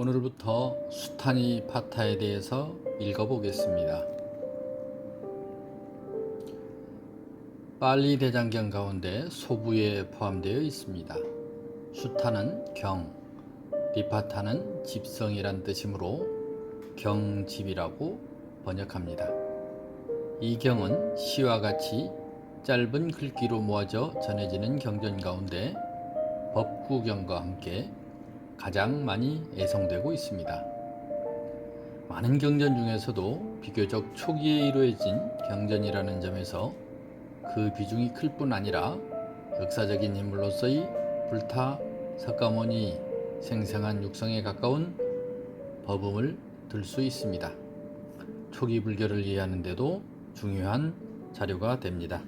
오늘부터 수타니 파타에 대해서 읽어보겠습니다. 빨리 대장경 가운데 소부에 포함되어 있습니다. 수타는 경, 리파타는 집성이란 뜻이므로 경집이라고 번역합니다. 이 경은 시와 같이 짧은 글귀로 모아져 전해지는 경전 가운데 법구경과 함께 가장 많이 애송되고 있습니다. 많은 경전 중에서도 비교적 초기에 이루어진 경전이라는 점에서 그 비중이 클 뿐 아니라 역사적인 인물로서의 불타 석가모니 생생한 육성에 가까운 법음을 들 수 있습니다. 초기 불교를 이해하는데도 중요한 자료가 됩니다.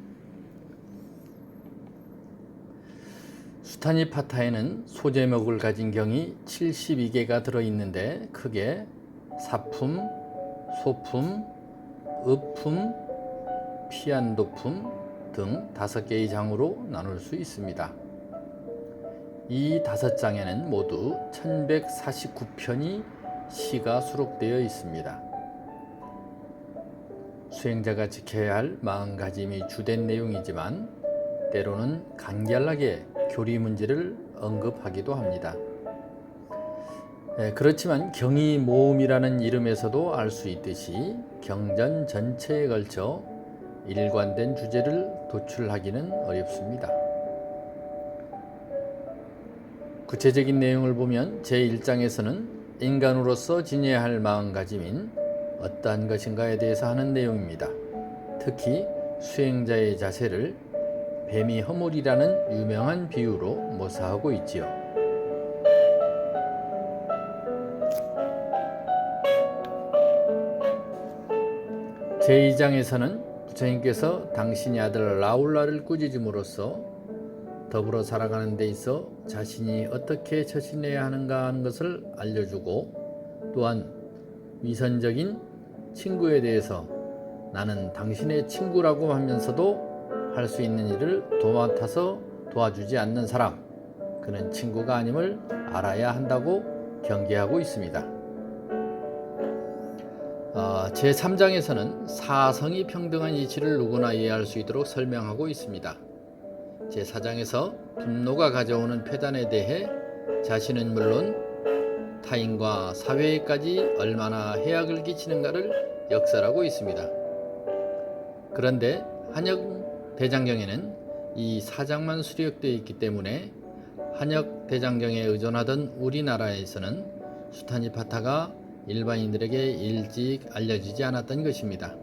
수타니 파타에는 소제목을 가진 경이 72개가 들어있는데 크게 사품, 소품, 의품, 피안도품 등 다섯 개의 장으로 나눌 수 있습니다. 이 다섯 장에는 모두 1149편이 시가 수록되어 있습니다. 수행자가 지켜야 할 마음가짐이 주된 내용이지만 때로는 간결하게 교리 문제를 언급하기도 합니다. 예, 그렇지만 경의 모음이라는 이름에서도 알 수 있듯이 경전 전체에 걸쳐 일관된 주제를 도출하기는 어렵습니다. 구체적인 내용을 보면 제1장에서는 인간으로서 지녀야 할 마음가짐인 어떠한 것인가에 대해서 하는 내용입니다. 특히 수행자의 자세를 뱀이 허물이라는 유명한 비유로 묘사하고 있지요. 제2장에서는 부처님께서 당신의 아들 라울라를 꾸짖음으로써 더불어 살아가는 데 있어 자신이 어떻게 처신해야 하는가 하는 것을 알려주고 또한 위선적인 친구에 대해서 나는 당신의 친구라고 하면서도 할 수 있는 일을 도맡아서 도와주지 않는 사람, 그는 친구가 아님을 알아야 한다고 경계하고 있습니다. 어, 제3장에서는 사성이 평등한 이치를 누구나 이해할 수 있도록 설명하고 있습니다. 제4장에서 분노가 가져오는 폐단에 대해 자신은 물론 타인과 사회에까지 얼마나 해악을 끼치는가를 역설하고 있습니다. 그런데 한영 대장경에는 이 사장만 수록되어 있기 때문에 한역 대장경에 의존하던 우리나라에서는 수타니파타가 일반인들에게 일찍 알려지지 않았던 것입니다.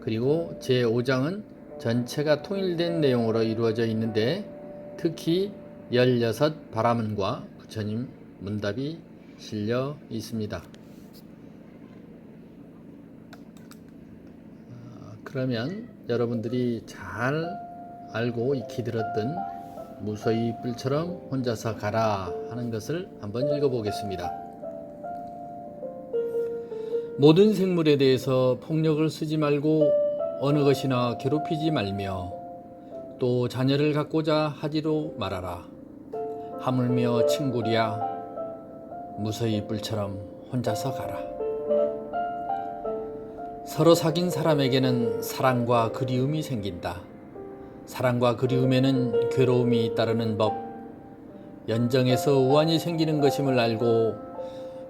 그리고 제5장은 전체가 통일된 내용으로 이루어져 있는데 특히 16 바라문과 부처님 문답이 실려 있습니다. 그러면 여러분들이 잘 알고 익히 들었던 무서이 뿔처럼 혼자서 가라 하는 것을 한번 읽어보겠습니다. 모든 생물에 대해서 폭력을 쓰지 말고 어느 것이나 괴롭히지 말며 또 자녀를 갖고자 하지도 말아라. 하물며 친구랴 무서이 뿔처럼 혼자서 가라. 서로 사귄 사람에게는 사랑과 그리움이 생긴다. 사랑과 그리움에는 괴로움이 따르는 법. 연정에서 우환이 생기는 것임을 알고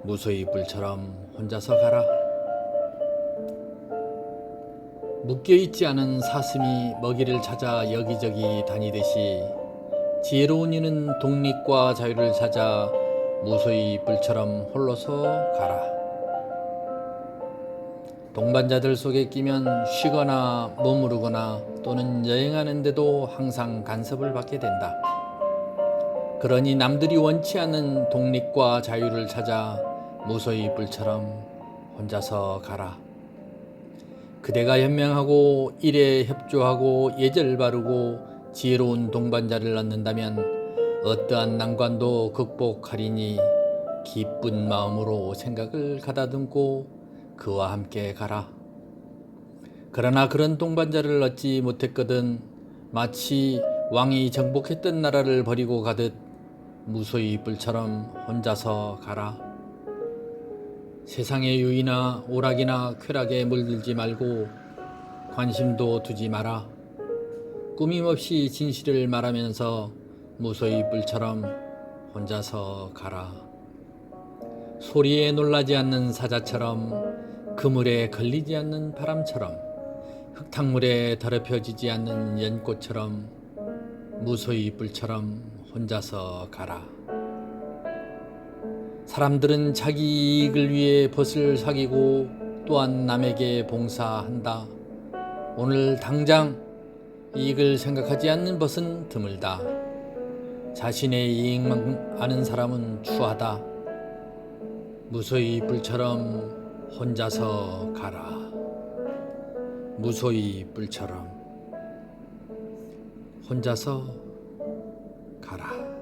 무소히 불처럼 혼자서 가라. 묶여있지 않은 사슴이 먹이를 찾아 여기저기 다니듯이 지혜로운 이는 독립과 자유를 찾아 무소히 불처럼 홀로서 가라. 동반자들 속에 끼면 쉬거나 머무르거나 또는 여행하는데도 항상 간섭을 받게 된다. 그러니 남들이 원치 않는 독립과 자유를 찾아 무소히 뿔처럼 혼자서 가라. 그대가 현명하고 일에 협조하고 예절 바르고 지혜로운 동반자를 얻는다면 어떠한 난관도 극복하리니 기쁜 마음으로 생각을 가다듬고 그와 함께 가라. 그러나 그런 동반자를 얻지 못했거든 마치 왕이 정복했던 나라를 버리고 가듯 무소히 뿔처럼 혼자서 가라. 세상의 유의나 오락이나 쾌락에 물들지 말고 관심도 두지 마라. 꾸밈없이 진실을 말하면서 무소히 뿔처럼 혼자서 가라. 소리에 놀라지 않는 사자처럼 그물에 걸리지 않는 바람처럼 흙탕물에 더럽혀지지 않는 연꽃처럼 무소히 뿔처럼 혼자서 가라. 사람들은 자기 이익을 위해 벗을 사귀고 또한 남에게 봉사한다. 오늘 당장 이익을 생각하지 않는 벗은 드물다. 자신의 이익만 아는 사람은 추하다. 무소히 뿔처럼 혼자서 가라. 무소히 뿔처럼 혼자서 가라.